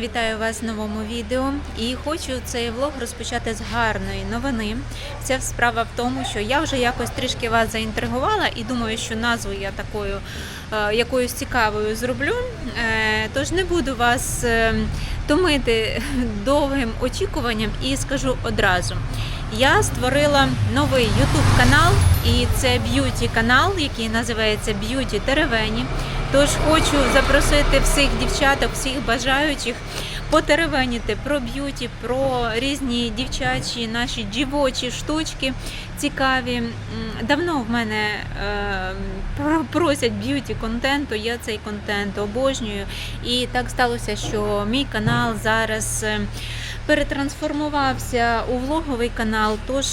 Вітаю вас в новому відео. І хочу цей влог розпочати з гарної новини. Вся справа в тому, що я вже якось трішки вас заінтригувала і думаю, що назву я такою е, якоюсь цікавою зроблю. Е, Тож не буду вас е, томити довгим очікуванням і скажу одразу. Я створила новий YouTube канал, і це б'юті канал, який називається Б'юті Теревені. Тож хочу запросити всіх дівчаток, всіх бажаючих потеревеніти про б'юті, про різні дівчачі наші дівочі штучки цікаві. Давно в мене е, просять б'юті контенту. Я цей контент обожнюю. І так сталося, що мій канал зараз. Перетрансформувався у влоговий канал. Тож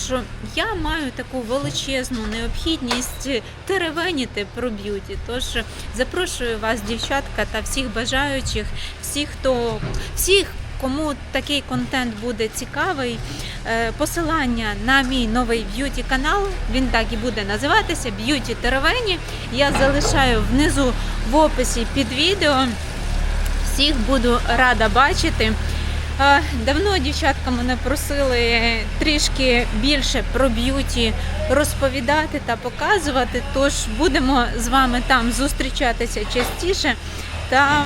я маю таку величезну необхідність теревеніти про б'юті. Тож запрошую вас, дівчатка, та всіх бажаючих, всіх, хто всіх. Кому такий контент буде цікавий, е, посилання на мій новий б'юті канал, він так і буде називатися Б'юті Теревені. Я залишаю внизу в описі під відео. Всіх буду рада бачити. Давно дівчатка мене просили трішки більше про б'юті розповідати та показувати. Тож будемо з вами там зустрічатися частіше та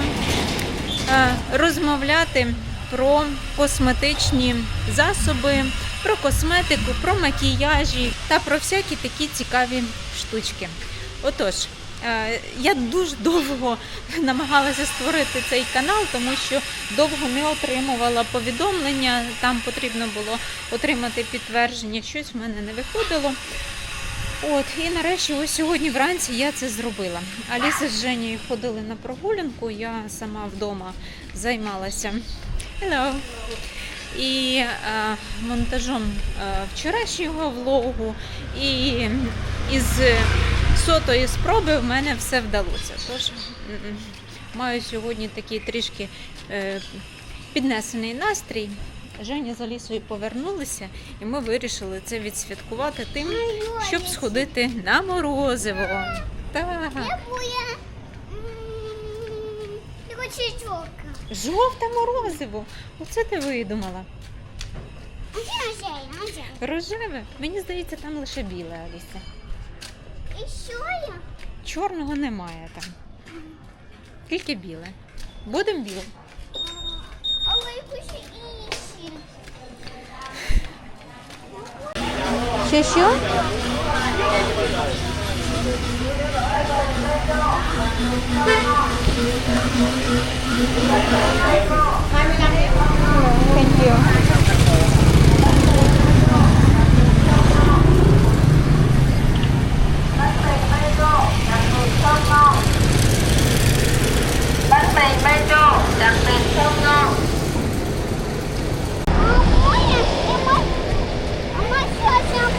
розмовляти про косметичні засоби, про косметику, про макіяжі та про всякі такі цікаві штучки. Отож, я дуже довго намагалася створити цей канал, тому що довго не отримувала повідомлення. Там потрібно було отримати підтвердження, щось в мене не виходило. От, і нарешті, ось сьогодні вранці я це зробила. Аліса з Женєю ходили на прогулянку, я сама вдома займалася Hello. І е, монтажом е, вчорашнього влогу, і із сотої спроби в мене все вдалося. Тож маю сьогодні такий трішки е, піднесений настрій. Женя з Алісою повернулися, і ми вирішили це відсвяткувати тим, щоб сходити на морозиво. Так. Жовте морозиво. Оце ти видумала. Рожеве? Мені здається, там лише біле, Аліса. І що я? Чорного немає там. Тільки біле. Будемо біле. Але якусь інші. Що що? Thank you. 발조 장면 성공 아 뭐야 이거 엄마 쉬어 쉬어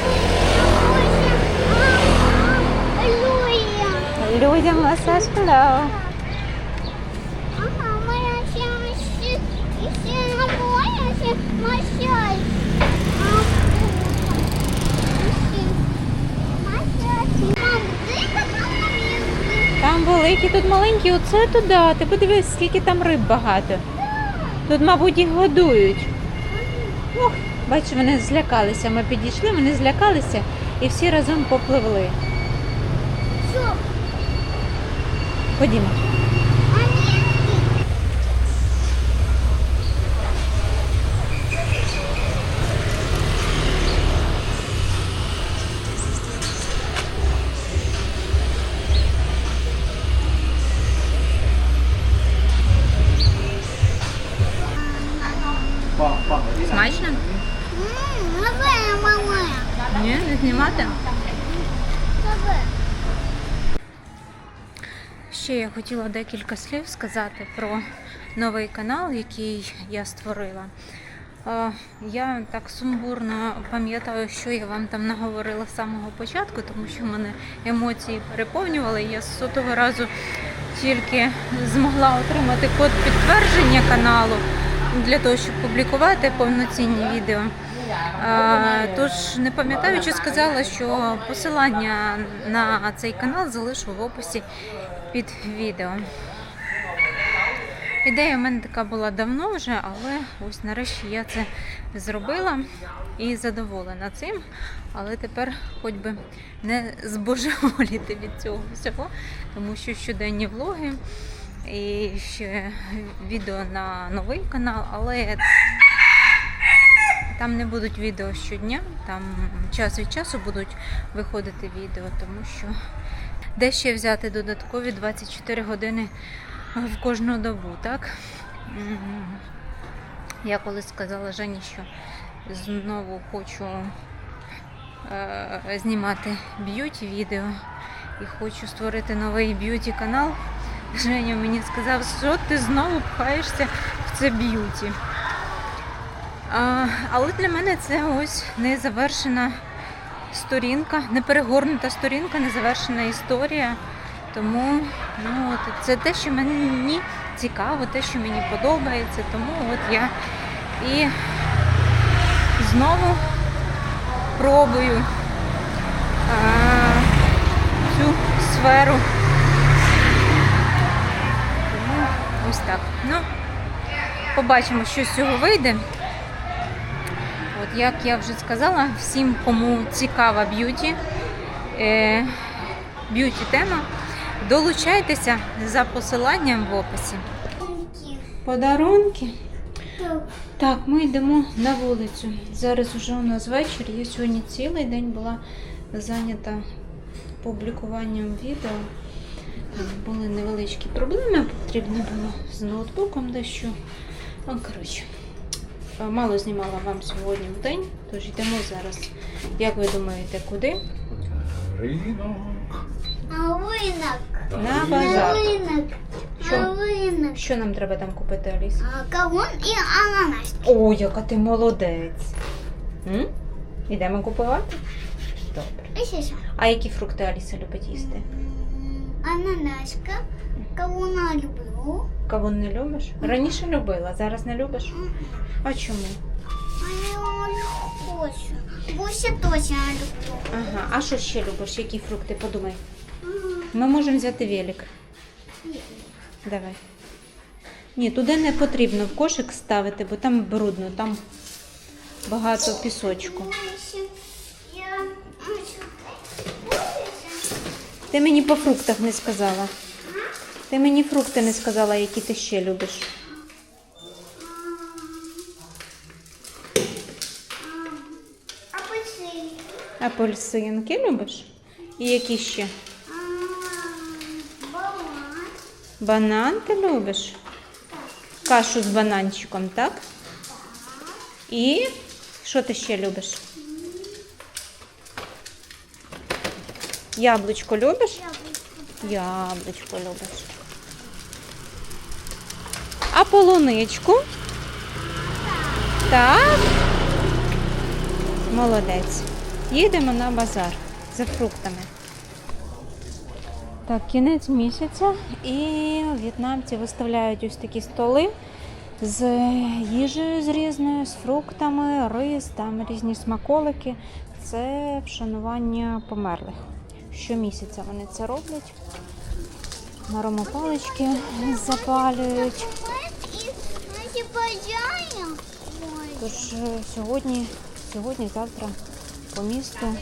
Aleluia. Aleluia, massage hello. Там великі, тут маленькі, оце туди. Ти подивись, скільки там риб багато. Тут, мабуть, їх годують. Ох, бачу, вони злякалися. Ми підійшли, вони злякалися і всі разом попливли. Ходімо. Хотіла декілька слів сказати про новий канал, який я створила. Е, Я так сумбурно пам'ятаю, що я вам там наговорила з самого початку, тому що мене емоції переповнювали. Я з сотого разу тільки змогла отримати код підтвердження каналу для того, щоб публікувати повноцінні відео. Е, Тож не пам'ятаю, чи сказала, що посилання на цей канал залишу в описі під відео. Ідея в мене така була давно вже, але ось нарешті я це зробила і задоволена цим. Але тепер хоч би не збожеволіти від цього всього, тому що щоденні влоги і ще відео на новий канал, але там не будуть відео щодня, там час від часу будуть виходити відео, тому що де ще взяти додаткові 24 години в кожну добу, так? Я колись сказала Жені, що знову хочу е, знімати б'юті відео і хочу створити новий б'юті канал. Женя мені сказав, що ти знову пхаєшся в це б'юті. Але для мене це ось незавершена сторінка, неперегорнута сторінка, незавершена історія. Тому ну, от, це те, що мені цікаво, те, що мені подобається. Тому от я і знову пробую а, цю сферу. Тому ось так. Ну, побачимо, що з цього вийде. Як я вже сказала, всім, кому цікава б'юті, е, б'юті тема, долучайтеся за посиланням в описі. Подарунки. Так, ми йдемо на вулицю. Зараз уже у нас вечір. Я сьогодні цілий день була зайнята публікуванням відео. Були невеличкі проблеми, потрібно було з ноутбуком дещо. Ну, коротше, мало знімала вам сьогодні в день, тож йдемо зараз. Як ви думаєте, куди? Ринок. А рынок. На На базар. рынок. Що? На рынок. Що нам треба там купити, Аліс? А, кавун и ананас. О, яка ти молодець. М? Ідемо купувати? Добре. И сейчас. А які фрукти Аліса любить їсти? М, Ананаска. Кавуна люблю. Кавун не любиш? Раніше любила, зараз не любиш? А чому? Хочу. Точно люблю. Ага, а що ще любиш? Які фрукти? Подумай. Ми можемо взяти велик. Давай. Ні, туди не потрібно в кошик ставити, бо там брудно, там багато пісочку. Ти мені по фруктах не сказала. Ти мені фрукти не сказала, які ти ще любиш. Апельсин. Апельсинки любиш? І які ще? Банан. Банан ти любиш? Кашу з бананчиком, так? І що ти ще любиш? Яблучко любиш? Яблучко любиш. А полуничку? Так. Молодець. Їдемо на базар за фруктами. Так, кінець місяця, і в'єтнамці виставляють ось такі столи з їжею з різною, з фруктами, рис, там різні смаколики. Це вшанування померлих. Щомісяця вони це роблять. Наромопалички запалюють. Тож е, сьогодні, сьогодні, завтра по місту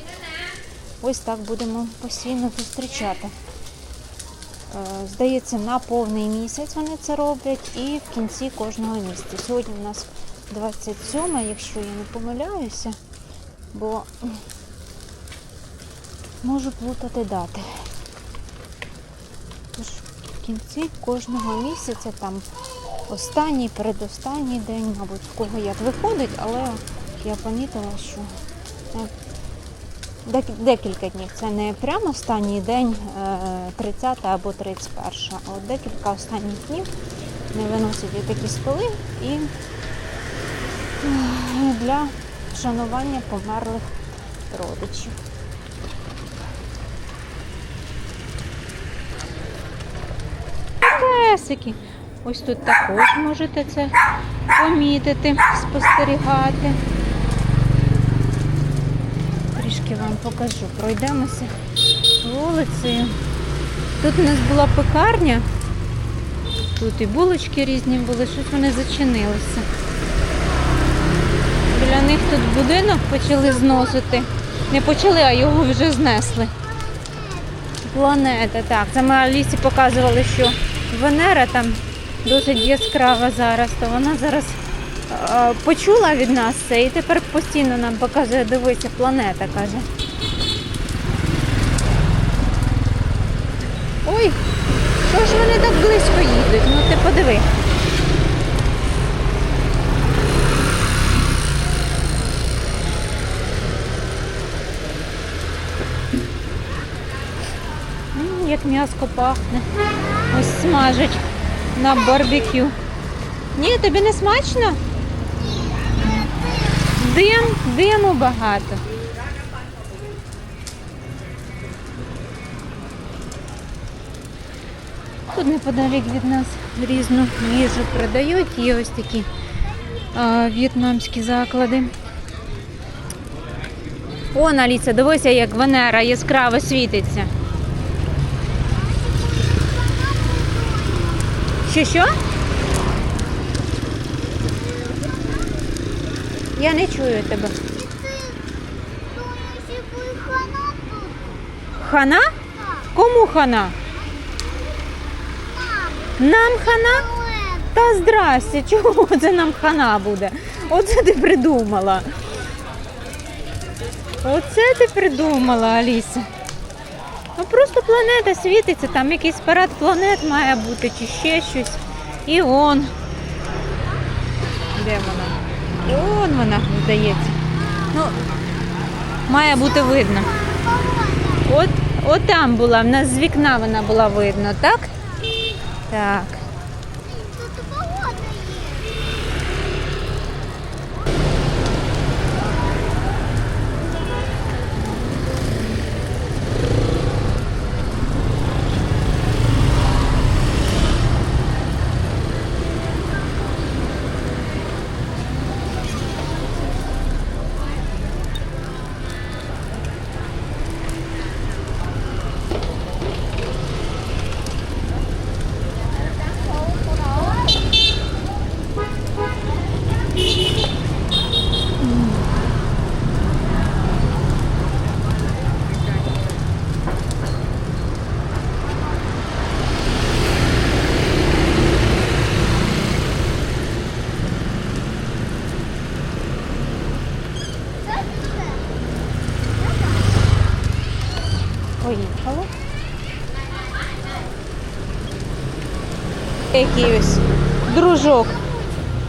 ось так будемо постійно зустрічати. Е, Здається, на повний місяць вони це роблять і в кінці кожного місяця. Сьогодні у нас 27, якщо я не помиляюся, бо можу плутати дати. Тож в кінці кожного місяця там останній, передостанній день, мабуть, в кого як виходить, але я помітила, що е, декілька днів. Це не прямо останній день, е, 30 або 31, а от декілька останніх днів не виносять такі столи і е, для вшанування померлих родичів. Песики. Ось тут також можете це помітити, спостерігати. Трішки вам покажу. Пройдемося вулицею. Тут у нас була пекарня. Тут і булочки різні були, щось вони зачинилися. Біля них тут будинок почали зносити. Не почали, а його вже знесли. Планета, так. Це ми Алісі показували, що Венера там досить яскрава зараз, то вона зараз е, почула від нас це і тепер постійно нам показує, дивися, планета каже. Ой, що ж вони так близько їдуть? Ну ти подиви. Як м'яско пахне. Ось смажать на барбекю. Ні, тобі не смачно? Дим, диму багато. Тут неподалік від нас різну їжу продають. Є ось такі а, в'єтнамські заклади. О, Аліса, дивися, як Венера яскраво світиться. Що що? Я не чую тебе. Хана? Кому хана? Нам хана? Та здрасте, чого це нам хана буде? Оце ти придумала. Оце ти придумала, Аліса. Ну просто планета світиться, там якийсь парад планет має бути чи ще щось. І он. Де вона? Он вона, здається. Ну, має бути видно. От, от там була, в нас з вікна вона була видно, так? Так. Який ось дружок.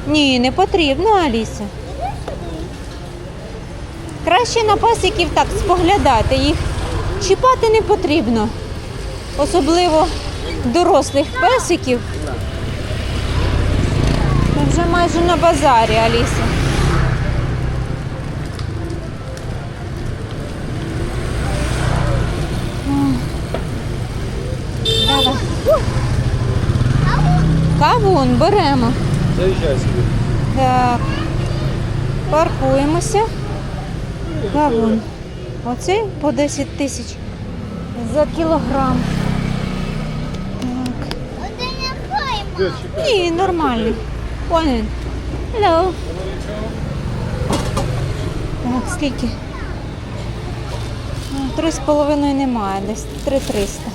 Ні, не потрібно, Аліса. Краще на пасіків так споглядати. Їх чіпати не потрібно. Особливо дорослих песиків. Ми вже майже на базарі, Аліса. вон, беремо. Заїжджай сюди. Так. Паркуємося. Вагон. Оцей по 10 тисяч за кілограм. Так. Ні, нормальний. Вон він. Hello. Так, скільки? Ну, три з половиною немає, десь 3300.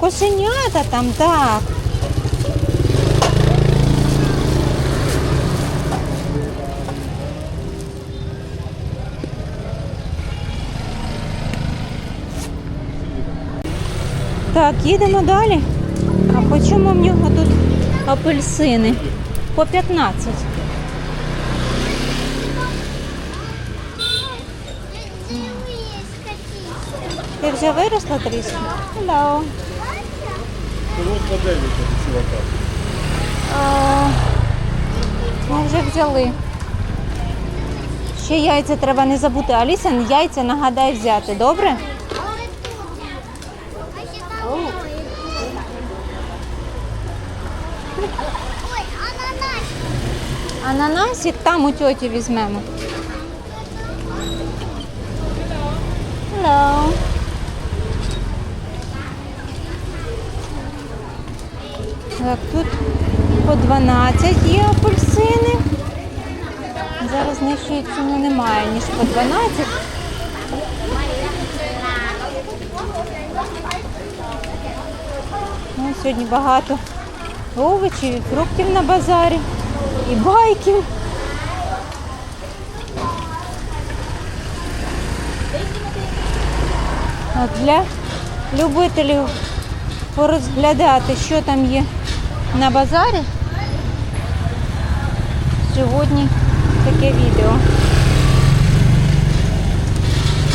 Кошенята там, так. Так, їдемо далі. А по чому в нього тут апельсини? По 15. Где есть какие-то? Ти вже виросла трішки? Hello. Ось моделі чувака. Ми вже взяли. Ще яйця треба не забути. Аліса, яйця нагадай взяти, добре? Ананасик там у тьоті візьмемо. Hello. Так, тут по 12 є апельсини. Зараз нижчої ціни немає, ніж по 12. Ну, сьогодні багато овочів і фруктів на базарі, і байків. От для любителів порозглядати, що там є на базарі. Сьогодні таке відео.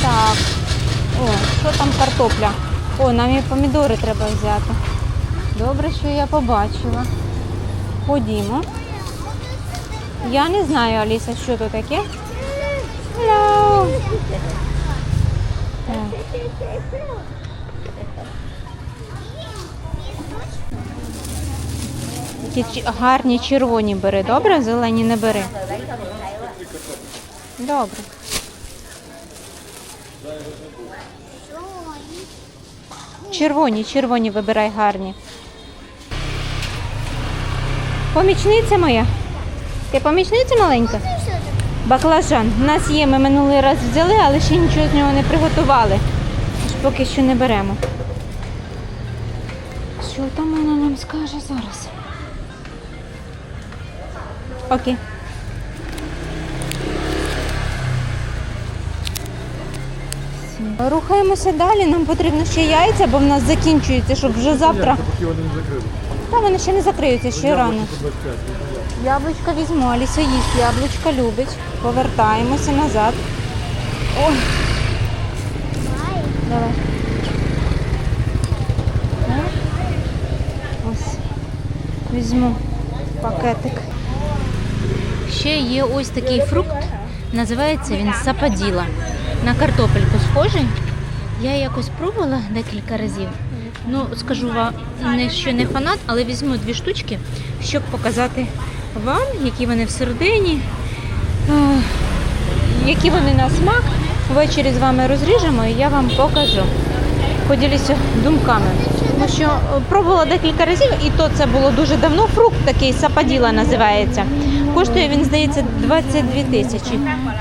Так. О, що там картопля? О, нам і помідори треба взяти. Добре, що я побачила. Ходімо. Я не знаю, Аліса, що то таке. Hello. Так. Ті гарні червоні бери, добре? Зелені не бери. Добре. Червоні, червоні вибирай гарні. Помічниця моя. Ти помічниця маленька? Баклажан. У нас є, ми минулий раз взяли, але ще нічого з нього не приготували. Тож поки що не беремо. Що там вона нам скаже зараз? Окей. Рухаємося далі. Нам потрібно ще яйця, бо в нас закінчується, щоб вже завтра. Та вони ще не закриються, ще рано. Яблуко по 25. Яблучка візьму, Аліса їсть, яблучка любить. Повертаємося назад. Ой. Давай. Ось. Візьму пакетик. Ще є ось такий фрукт. Називається він сападіла. На картопельку схожий. Я якось пробувала декілька разів. Ну, скажу вам, що не фанат, але візьму дві штучки, щоб показати вам, які вони всередині, е, які вони на смак. Ввечері з вами розріжемо і я вам покажу. Поділюся думками. Тому що е, пробувала декілька разів, і то це було дуже давно. Фрукт такий сападіла називається. Коштує він, здається, 22 тисячі.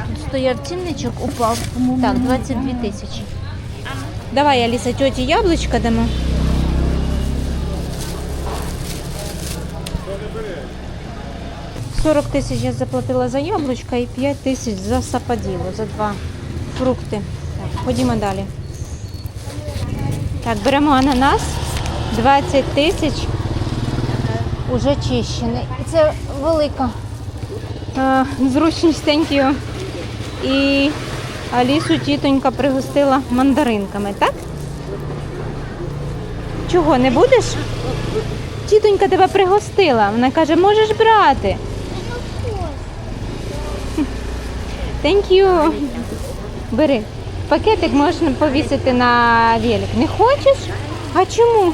Тут стояв цінничок, упав. Так, 22 тисячі. Давай, Аліса, тьоті яблучка дамо. Сорок тисяч я заплатила за яблучка і 5 тисяч за сападіло, за два фрукти. Ходімо далі. Так, беремо ананас. 20 тисяч уже чищений. І це велика е, you. І Алісу тітонька пригостила мандаринками, так? Чого, не будеш? Тітонька тебе пригостила. Вона каже, можеш брати. Thank you. Бери. Пакетик можна повісити на велик. Не хочеш? А чому?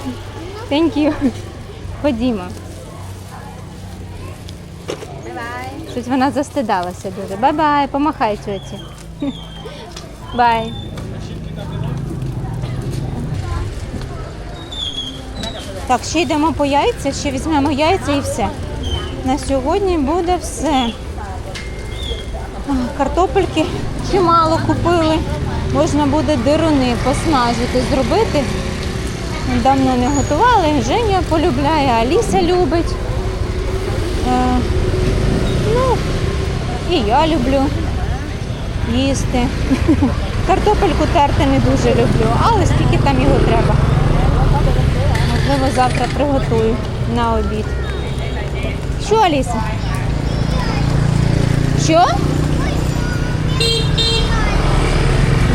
Thank you. Ходімо. Щось вона застидалася дуже. Бай-бай, помахай тьоті. Бай. Так, ще йдемо по яйця, ще візьмемо яйця і все. На сьогодні буде все. Картопельки чимало купили. Можна буде дируни посмажити, зробити. Давно не готували. Женя полюбляє, Аліса любить. Ну, і я люблю їсти. Картопельку терти не дуже люблю, але скільки там його треба. Можливо, завтра приготую на обід. Що, Аліса? Що?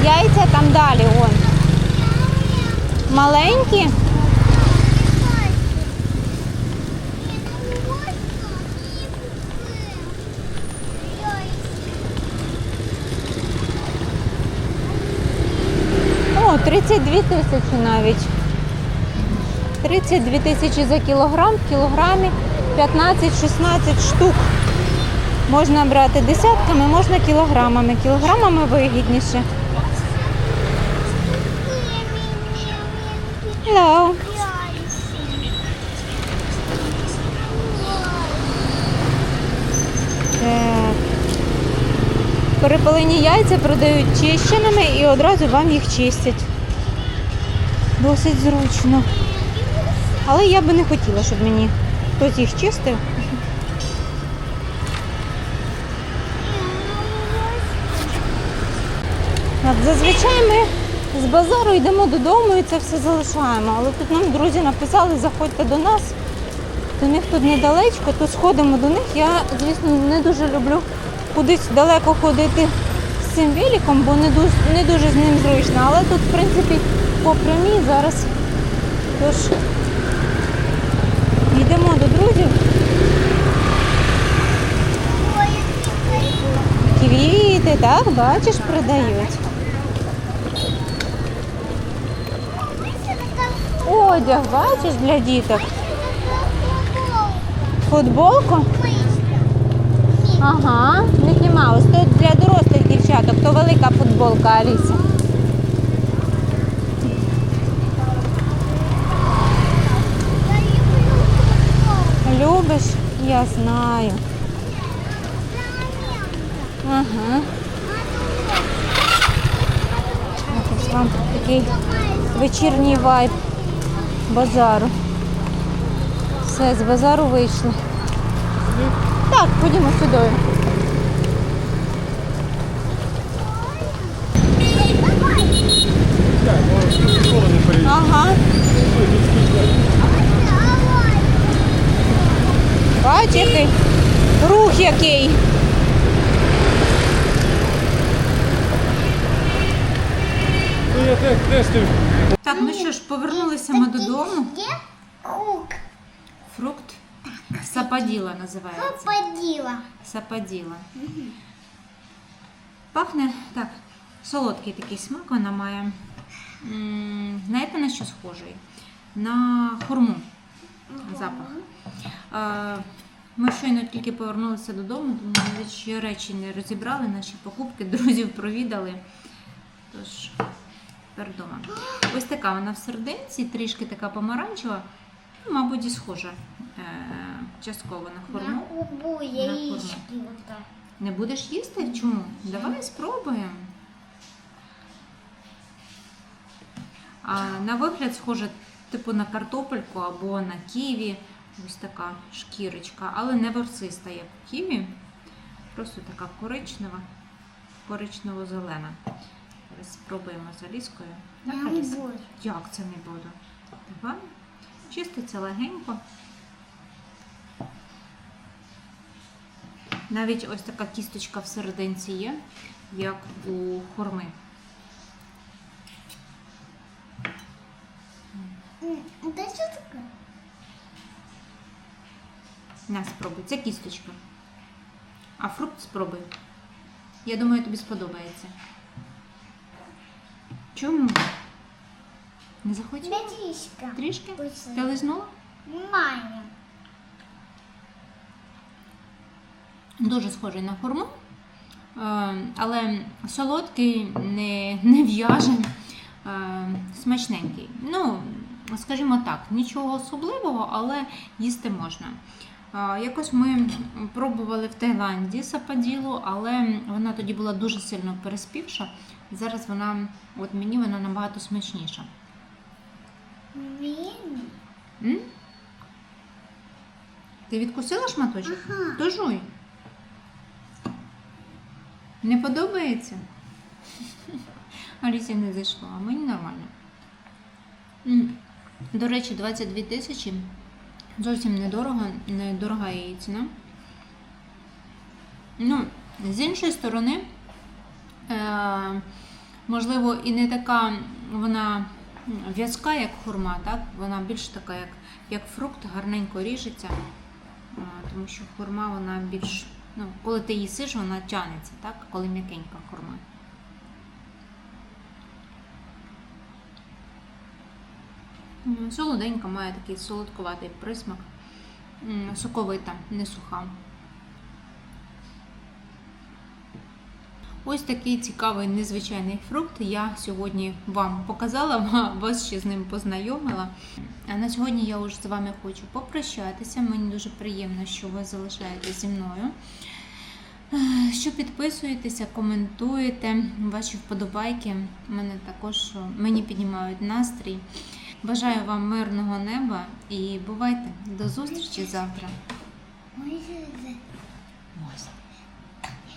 Яйця там далі, вон. Маленькі. Ну, 32 тисячі навіть. 32 тисячі за кілограм, в кілограмі 15-16 штук. Можна брати десятками, можна кілограмами. Кілограмами вигідніше. Hello. Так. Перепелені яйця продають чищеними і одразу вам їх чистять. Досить зручно. Але я би не хотіла, щоб мені хтось їх чистив. От, Зазвичай ми з базару йдемо додому і це все залишаємо. Але тут нам друзі написали, заходьте до нас. До них тут недалечко, то сходимо до них. Я, звісно, не дуже люблю кудись далеко ходити з цим великом, бо не дуже, не дуже з ним зручно. Але тут, в принципі, по прямій зараз. Тож йдемо до друзів. Квіти, так, бачиш, продають. Одяг, бачиш, для діток. Футболку? Ага, Мікі Маус. Тут для дорослих дівчаток, то велика футболка Аліса. Любиш? Я знаю. Ага. Ось вам такий вечірній вайб базару. Все, з базару вийшли. Так, ходімо сюди. Так, ну, ніколи не перейде. Ага. Бач, який рух який. Ну. Так, ну що ж, повернулися ми додому. Фрукт сападіла називається. Попаділа. Сападіла. Пахне так, солодкий такий смак вона має. Знаєте на що схожий? На хурму запах. Ми щойно тільки повернулися додому, тому навіть ще речі не розібрали, наші покупки, друзів провідали. Тож, тепер вдома. Ось така вона в серединці, трішки така помаранчева, ну, мабуть, і схожа е, частково на На хурму. губу На яички. вот так. Не будеш їсти? Чому? Давай спробуємо. А на вигляд схоже типу на картопельку або на ківі. Ось така шкірочка, але не ворсиста як у ківі. Просто така коричнева, коричнево-зелена. Зараз спробуємо з Аліскою. Так, Я не буду. Як це не буду? Давай. Чиститься легенько. Навіть ось така кісточка в серединці є, як у хурми. М, Это что такое? На, спробуй. Це кісточка. А фрукт спробуй. Я думаю, тобі сподобається. Чому? Не захотіла? Медичка. Трішки? Вкусно. Ти лизнула? Мамі. Дуже схожий на хурму, е, але солодкий, не, не в'яже, е, смачненький. Ну, скажімо так, нічого особливого, але їсти можна. Е, Якось ми пробували в Таїланді сападілу, але вона тоді була дуже сильно переспівша. Зараз вона, от мені вона набагато смачніша. Він. М? Ти відкусила шматочок? Ага. То жуй. Не подобається? Алісі не зайшло, а мені нормально. До речі, 22 тисячі. Зовсім недорого, недорога її ціна. Ну, з іншої сторони, е, можливо, і не така вона в'язка, як хурма, так? Вона більш така, як, як фрукт, гарненько ріжеться. А, Тому що хурма вона більш. Ну, коли ти їсиш, вона тянеться, так? Коли м'якенька хурма. Солоденька, має такий солодкуватий присмак. Соковита, не суха. Ось такий цікавий незвичайний фрукт я сьогодні вам показала, вас ще з ним познайомила. А на сьогодні я вже з вами хочу попрощатися. Мені дуже приємно, що ви залишаєтеся зі мною. Е, що підписуєтеся, коментуєте, ваші вподобайки мене також е, мені піднімають настрій. Бажаю вам мирного неба і бувайте до зустрічі завтра.